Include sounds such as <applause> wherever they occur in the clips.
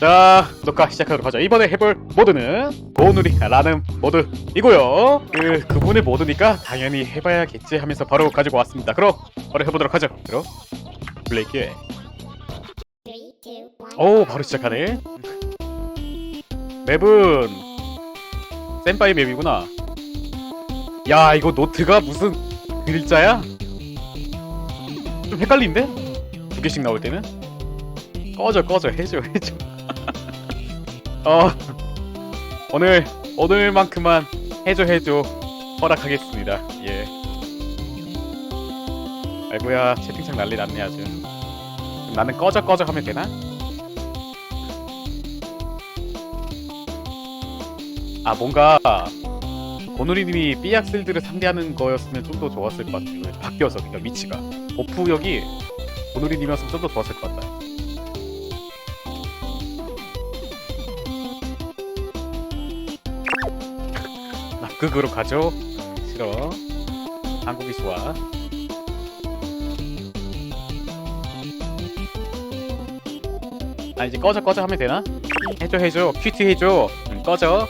자 녹화 시작하도록 하죠. 이번에 해볼 모드는 고누리라는 모드이고요. 그 그분의 모드니까 당연히 해봐야겠지 하면서 바로 가지고 왔습니다. 그럼 바로 해보도록 하죠. 그럼 블레이크 오 바로 시작하네. 맵은 센파이 맵이구나. 야 이거 노트가 무슨 글자야? 좀 헷갈린데? 두 개씩 나올 때는? 꺼져 꺼져. 해줘 해줘 어 오늘 오늘만큼만 해줘 해줘. 허락하겠습니다. 예. 아이고야 채팅창 난리 났네 아주. 그럼 나는 꺼져 꺼져 하면 되나? 아 뭔가 고누리님이 삐약슬들을 상대하는 거였으면 좀 더 좋았을 것 같아요. 바뀌어서 그러니까 위치가. 버프역이 고누리님이었으면 좀 더 좋았을 것 같다 낙극으로 가죠. 싫어. 한국이 좋아. 아 이제 꺼져 꺼져 하면 되나? 해줘 해줘. 큐티 해줘. 응, 꺼져.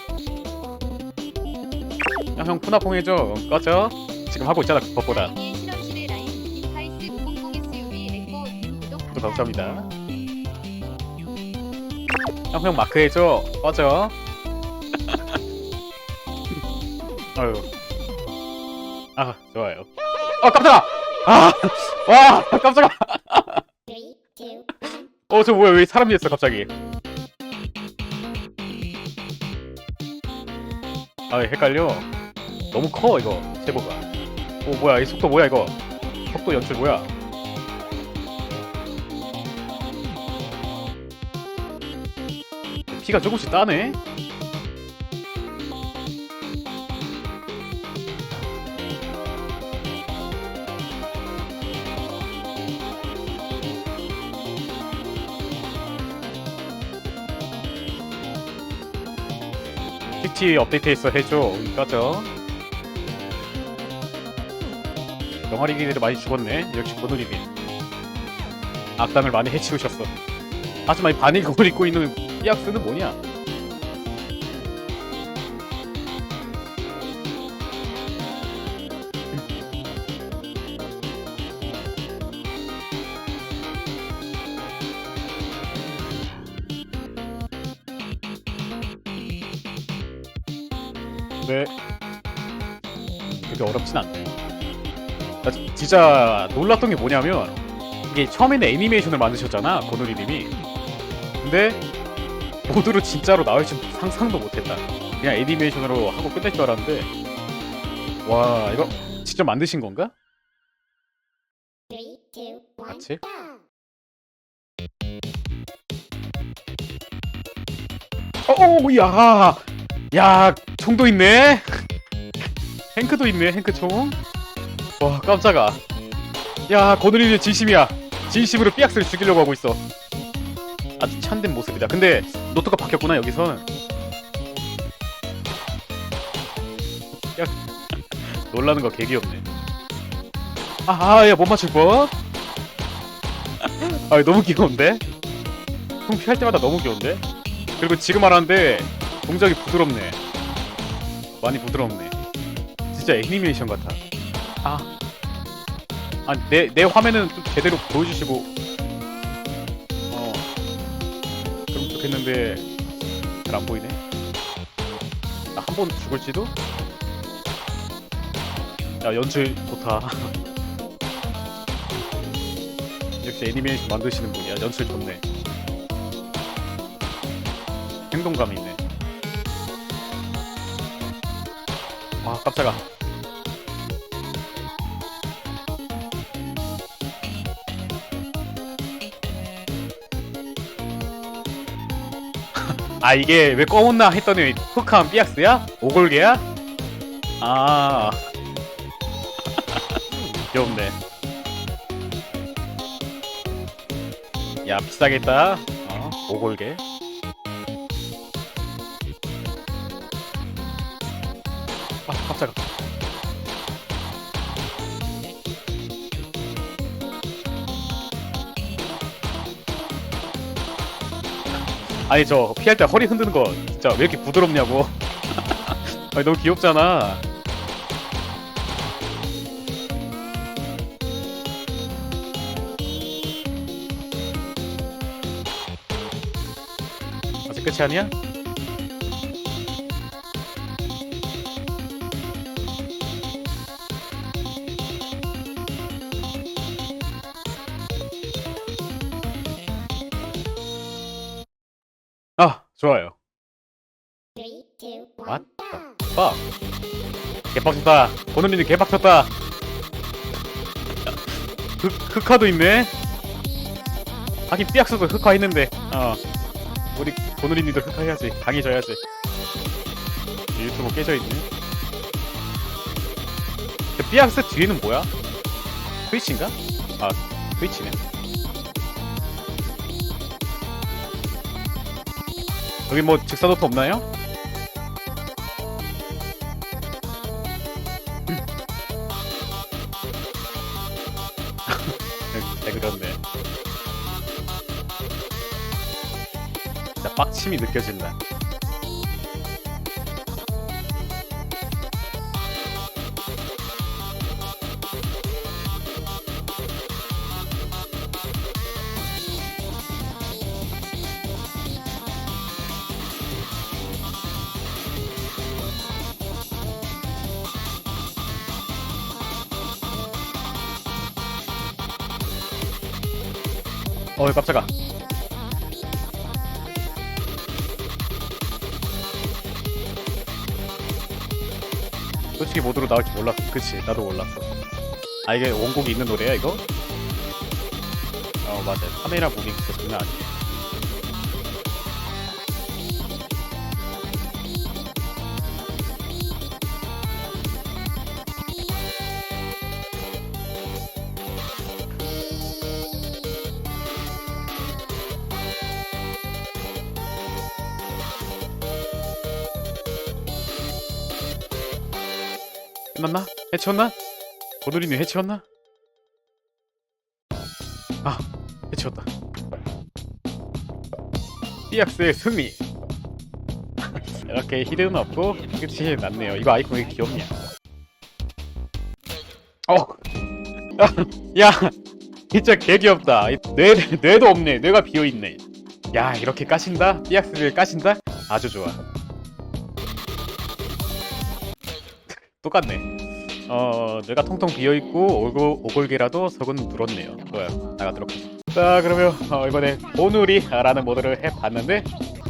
야, 형 푸나퐁 해줘. 응, 꺼져. 지금 하고 있잖아 그것보다. 또 감사합니다. 형, 형 마크 해줘. 꺼져 <laughs> 아유. 아 좋아요. 아 깜짝아! 아 와 깜짝아! 어 저 뭐야 왜 사람이 됐어 갑자기? 아 헷갈려. 너무 커 이거 세보가. 오 뭐야 이 속도 뭐야 이거? 속도 연출 뭐야? 피가 조금씩 따네 PT 업데이트해서 해줘. 꺼져 병아리기들이 많이 죽었네. 역시 고누리님 악당을 많이 해치우셨어. 하지만 이 바닐골 입고 있는 삐약스는 뭐냐 네 그게 어렵진 않네 나 지- 진짜 놀랐던 게 뭐냐면 이게 처음에는 애니메이션을 만드셨잖아 고누리님이 근데 모드로 진짜로 나올 줄 상상도 못했다 그냥 애니메이션으로 하고 끝낼 줄 알았는데 와 이거 직접 만드신 건가? 같이? 어어 야! 야 총도 있네 행크도 있네 행크 총와 깜짝아 야 고누리님 진심이야 진심으로 삐약스를 죽이려고 하고 있어 아주 참된 모습이다. 근데 노트가 바뀌었구나 여기서는. 야, 놀라는 거 개귀엽네. 아, 야, 못 맞출 뻔. 아, 너무 귀여운데? 총 피할 때마다 너무 귀여운데? 그리고 지금 말하는데 동작이 부드럽네. 많이 부드럽네. 진짜 애니메이션 같아. 아, 아, 내, 내 화면은 좀 제대로 보여주시고 어 그럼 좋겠는데 잘 안 보이네. 한번 죽을지도? 야 연출 좋다. <laughs> 역시 애니메이션 만드시는 분이야. 연출 좋네. 행동감 있네. 아 깜짝아. <laughs> 아 이게 왜 검은나 했더니 흑한 삐약스야? 오골개야? 아 <laughs> 귀엽네 야 비싸겠다 어? 오골개 아니 저 피할 때 허리 흔드는 거 진짜 왜 이렇게 부드럽냐고 <laughs> 아니 너무 귀엽잖아 아직 끝이 아니야? 좋아요. Three, two, What one. the fuck? 개빡쳤다. 보는리는 개빡쳤다. 흑, 흑화도 있네. 하긴 삐약스도 흑화 있는데. 어. 우리 보누리님도 흑화 해야지. 강해져야지. 유튜브 깨져있네. 그 삐약스 뒤에는 뭐야? 트위치인가? 아 트위치네 여기 뭐 직사노트 없나요? <laughs> 네, 그렇네. 진짜 빡침이 느껴진다. 어이 깜짝아. 솔직히 모드로 나올 줄 몰랐어. 그치, 나도 몰랐어. 아 이게 원곡이 있는 노래야 이거? 어 맞아. 카메라 무빙 진짜 장난 아니야. 끝났나? 해치웠나? 보드리님 해치웠나? 아, 해치웠다. 삐약스의 승리. <laughs> 이렇게 히든 없고 끝이 났네요. 이거 아이콘 왜 귀엽냐? 어, <laughs> 야, 진짜 개 귀엽다. 이뇌 뇌도 없네. 뇌가 비어 있네. 야, 이렇게 까신다? 삐약스를 까신다? 아주 좋아. 똑같네. 어, 뇌가 통통 비어 있고 오골, 오골개라도 속은 누렇네요. 좋아요. 나가도록 하죠. 자, 그러면 어, 이번에 오누리라는 모드를 해봤는데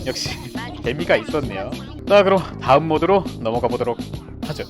역시 <laughs> 재미가 있었네요. 자, 그럼 다음 모드로 넘어가 보도록 하죠.